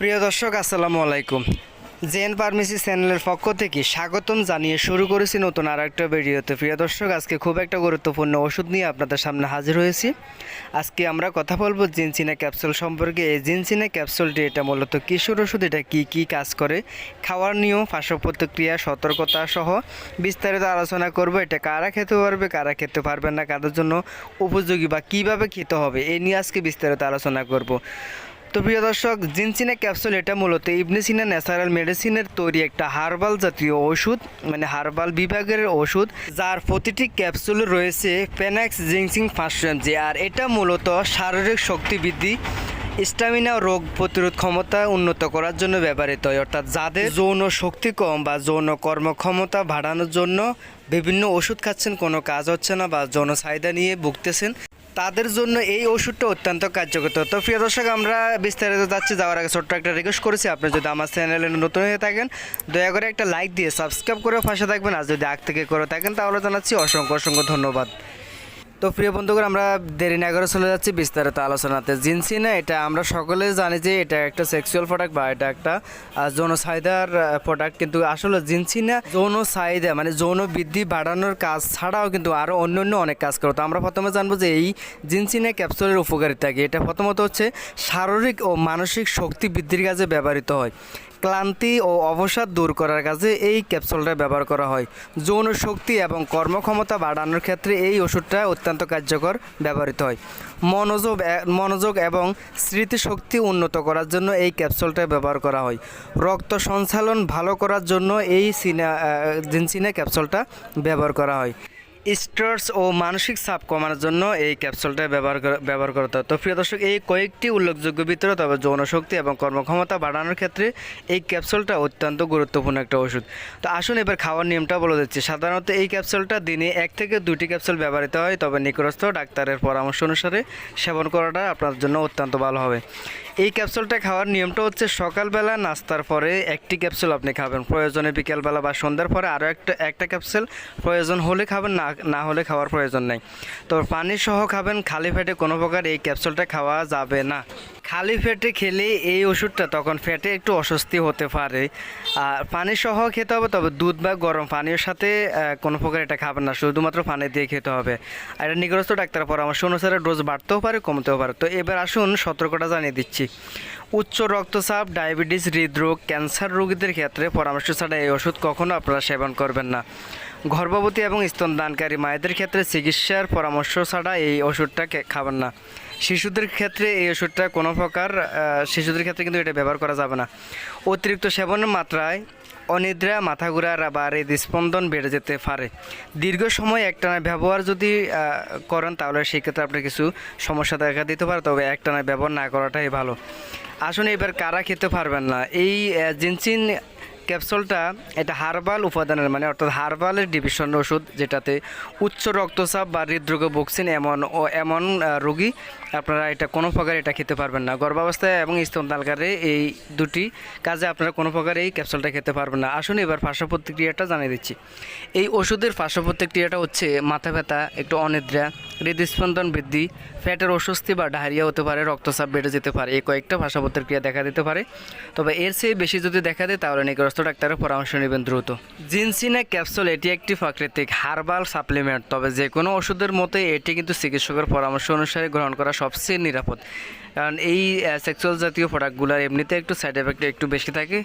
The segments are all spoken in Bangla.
প্রিয় দর্শক, আসসালামু আলাইকুম। জেন ফার্মেসি চ্যানেলের পক্ষ থেকে স্বাগতম জানিয়ে শুরু করেছি নতুন আর একটা ভিডিওতে। প্রিয় দর্শক, আজকে খুব একটা গুরুত্বপূর্ণ ওষুধ নিয়ে আপনাদের সামনে হাজির হয়েছি। আজকে আমরা কথা বলব জিনসিনা ক্যাপসুল সম্পর্কে। এই জিনসিনা ক্যাপসুলটি, এটা মূলত কিশোর ওষুধ, এটা কি কি কাজ করে, খাওয়ার নিয়ম পার্শ্ব প্রতিক্রিয়া, সতর্কতা সহ বিস্তারিত আলোচনা করব। এটা কারা খেতে পারবে, কারা খেতে পারবে না, কাদের জন্য উপযোগী বা কীভাবে খেতে হবে এই নিয়ে আজকে বিস্তারিত আলোচনা করব। তো প্রিয় দর্শক, জিনসিনা ক্যাপসুল এটা মূলত ইবনেসিনা ন্যাচারাল মেডিসিনের তৈরি একটা হার্বাল জাতীয় ওষুধ মানে হার্বাল বিভাগের ওষুধ, যার প্রতিটি ক্যাপসুল রয়েছে পেনাক্স জিনসিং ফার্স্ট যে আর এটা মূলত শারীরিক শক্তি বৃদ্ধি স্টামিনা রোগ প্রতিরোধ ক্ষমতা উন্নত করার জন্য ব্যবহৃত হয়। অর্থাৎ যাদের যৌন শক্তি কম বা যৌন কর্মক্ষমতা বাড়ানোর জন্য বিভিন্ন ওষুধ খাচ্ছেন, কোনো কাজ হচ্ছে না বা যৌন চাহিদা নিয়ে ভুগতেছেন তাদের জন্য এই ওষুধটা অত্যন্ত কার্যকর। তো প্রিয় দর্শক, আমরা বিস্তারিত যাচ্ছি, যাওয়ার আগে ছোট্ট একটা রিকোয়েস্ট করেছি। আপনি যদি আমার চ্যানেলে নতুন হয়ে থাকেন, দয়া করে একটা লাইক দিয়ে সাবস্ক্রাইব করে ফাঁসে থাকবেন। আর যদি আগ থেকে করে থাকেন, তাহলে জানাচ্ছি অসংখ্য অসংখ্য ধন্যবাদ। তো প্রিয় বন্ধুগণ, আমরা দেরি না করে চলে যাচ্ছি বিস্তারিত আলোচনাতে। জিনসিনা এটা আমরা সকলে জানি যে এটা একটা সেক্সুয়াল প্রোডাক্ট বা এটা একটা যৌন চাহিদার প্রোডাক্ট কিন্তু আসলে জিনসিনা যৌন চাহিদা মানে যৌন বৃদ্ধি বাড়ানোর কাজ ছাড়াও কিন্তু আরও অন্য অন্য অনেক কাজ করে। তো আমরা প্রথমে জানব যে এই জিনসিনা ক্যাপসুলের উপকারিতা কি? এটা প্রথমত হচ্ছে শারীরিক ও মানসিক শক্তি বৃদ্ধির কাজে ব্যবহৃত হয়। ক্লান্তি ও অবসাদ দূর করার কাজে এই ক্যাপসুলটা ব্যবহার করা হয়। যৌন শক্তি এবং কর্মক্ষমতা বাড়ানোর ক্ষেত্রে এই ওষুধটা অত্যন্ত কার্যকর ব্যবহৃত হয়। মনোযোগ মনোযোগ এবং স্মৃতিশক্তি উন্নত করার জন্য এই ক্যাপসুলটা ব্যবহার করা হয়। রক্ত সঞ্চালন ভালো করার জন্য এই সিনা জিনসিনা ক্যাপসুলটা ব্যবহার করা হয়। স্ট্রেস ও মানসিক চাপ কমানোর জন্য এই ক্যাপসুলটা ব্যবহার ব্যবহার করতে হয় তো প্রিয় দর্শক, এই কয়েকটি উল্লেখযোগ্য ভিতরে, তবে যৌন শক্তি এবং কর্মক্ষমতা বাড়ানোর ক্ষেত্রে এই ক্যাপসুলটা অত্যন্ত গুরুত্বপূর্ণ একটা ওষুধ। তো আসুন এবার খাওয়ার নিয়মটা বলে দিচ্ছি। সাধারণত এই ক্যাপসুলটা দিনে এক থেকে দুটি ক্যাপসুল ব্যবহৃত হয়, তবে নিকটস্থ ডাক্তারের পরামর্শ অনুসারে সেবন করাটা আপনার জন্য অত্যন্ত ভালো হবে। এই ক্যাপসুলটা খাওয়ার নিয়মটা হচ্ছে সকালবেলা নাস্তার পরে একটি ক্যাপসুল আপনি খাবেন। প্রয়োজনে বিকেলবেলা বা সন্ধ্যার পরে আরও একটা একটা ক্যাপসুল। প্রয়োজন হলে খাবেন, না না হলে খাওয়ার প্রয়োজন নেই। তো পানি সহ খাবেন, খালি পেটে কোনো প্রকার এই ক্যাপসুলটা খাওয়া যাবে না। খালি পেটে খেলে এই ওষুধটা তখন পেটে একটু অস্বস্তি হতে পারে। আর পানি সহ খেতে হবে, তবে দুধ বা গরম পানির সাথে কোনো প্রকার এটা খাবেন না, শুধুমাত্র পানি দিয়ে খেতে হবে। আর এটা নিকটস্থ ডাক্তারের পরামর্শ অনুসারে ডোজ বাড়তেও পারে, কমতেও পারে। তো এবার আসুন সতর্কটা জানিয়ে দিচ্ছি। উচ্চ রক্তচাপ, ডায়াবেটিস, হৃদরোগ, ক্যান্সার রোগীদের ক্ষেত্রে পরামর্শ ছাড়া এই ওষুধ কখনো আপনারা সেবন করবেন না। গর্ভবতী এবং স্তনদানকারী মায়েদের ক্ষেত্রে চিকিৎসার পরামর্শ ছাড়া এই ওষুধটা খাবেন না। শিশুদের ক্ষেত্রে এই ওষুধটা কোনো প্রকার শিশুদের ক্ষেত্রে কিন্তু এটা ব্যবহার করা যাবে না। অতিরিক্ত সেবনের মাত্রায় অনিদ্রা, মাথা ঘোরা বা হৃদস্পন্দন বেড়ে যেতে পারে। দীর্ঘ সময় একটানা ব্যবহার যদি করেন তাহলে সেক্ষেত্রে আপনার কিছু সমস্যা দেখা দিতে পারে, তবে একটানা ব্যবহার না করাটাই ভালো। আসুন এবার কারা খেতে পারবেন না। এই জিনসিন ক্যাপসুলটা এটা হার্বাল উপাদানের মানে অর্থাৎ হার্বালের ডিভিশন ওষুধ, যেটাতে উচ্চ রক্তচাপ বা হৃদরোগে ভুগছেন এমন ও এমন রোগী। আপনারা এটা কোনো প্রকার এটা খেতে পারবেন না। গর্ভাবস্থায় এবং স্তনদালকারে এই দুটি কাজে আপনারা কোনো প্রকার এই ক্যাপসুলটা খেতে পারবেন না। আসুন এবার পার্শ্ব প্রতিক্রিয়াটা জানিয়ে দিচ্ছি। এই ওষুধের পার্শ্ব প্রতিক্রিয়াটা হচ্ছে মাথা ব্যথা, একটু অনিদ্রা হৃদস্পন্দন বৃদ্ধি, ফ্যাটের অস্বস্তি বা ডায়রিয়া হতে পারে, রক্তচাপ বেড়ে যেতে পারে, এই কয়েকটা ভাষা প্রতিক্রিয়া দেখা দিতে পারে। তবে এর চেয়ে বেশি যদি দেখা দেয়, তাহলে নিকটস্থ ডাক্তারের পরামর্শ নেবেন দ্রুত। জিনসিনা ক্যাপসুল, এটি একটি প্রাকৃতিক হার্বাল সাপ্লিমেন্ট, তবে যে কোনো ওষুধের মতো এটি কিন্তু চিকিৎসকের পরামর্শ অনুসারে গ্রহণ করা সবচেয়ে নিরাপদ। কারণ এই সেক্সুয়াল জাতীয় প্রোডাক্টগুলোর এমনিতে একটু সাইড এফেক্ট একটু বেশি থাকে,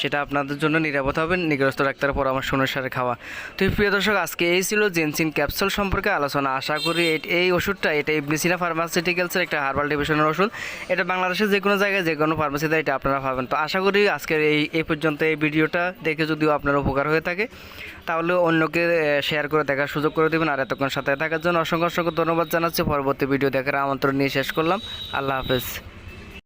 সেটা আপনাদের জন্য নিরাপদ হবে নিকটস্থ ডাক্তারের পরামর্শ অনুসারে খাওয়া। তো প্রিয় দর্শক, আজকে এই ছিল জেনসিন ক্যাপসুল সম্পর্কে আলোচনা। আশা করি এই- ওষুধটা, এটা ইবনিসিনা ফার্মাসিউটিক্যালসের একটা হার্বাল ডিভিশনের ওষুধ। এটা বাংলাদেশের যে কোনো জায়গায় যে কোনো ফার্মাসিতে এটা আপনারা পাবেন। তো আশা করি আজকের এই এই পর্যন্ত এই ভিডিওটা দেখে যদিও আপনার উপকার হয়ে থাকে, তাহলে অন্যকে শেয়ার করে দেখার সুযোগ করে দেবেন। আর এতক্ষণ সাথে থাকার জন্য অসংখ্য অসংখ্য ধন্যবাদ জানাচ্ছি। পরবর্তী ভিডিও দেখার আমন্ত্রণ নিয়ে শেষ করলাম। আল্লাহ হাফেজ।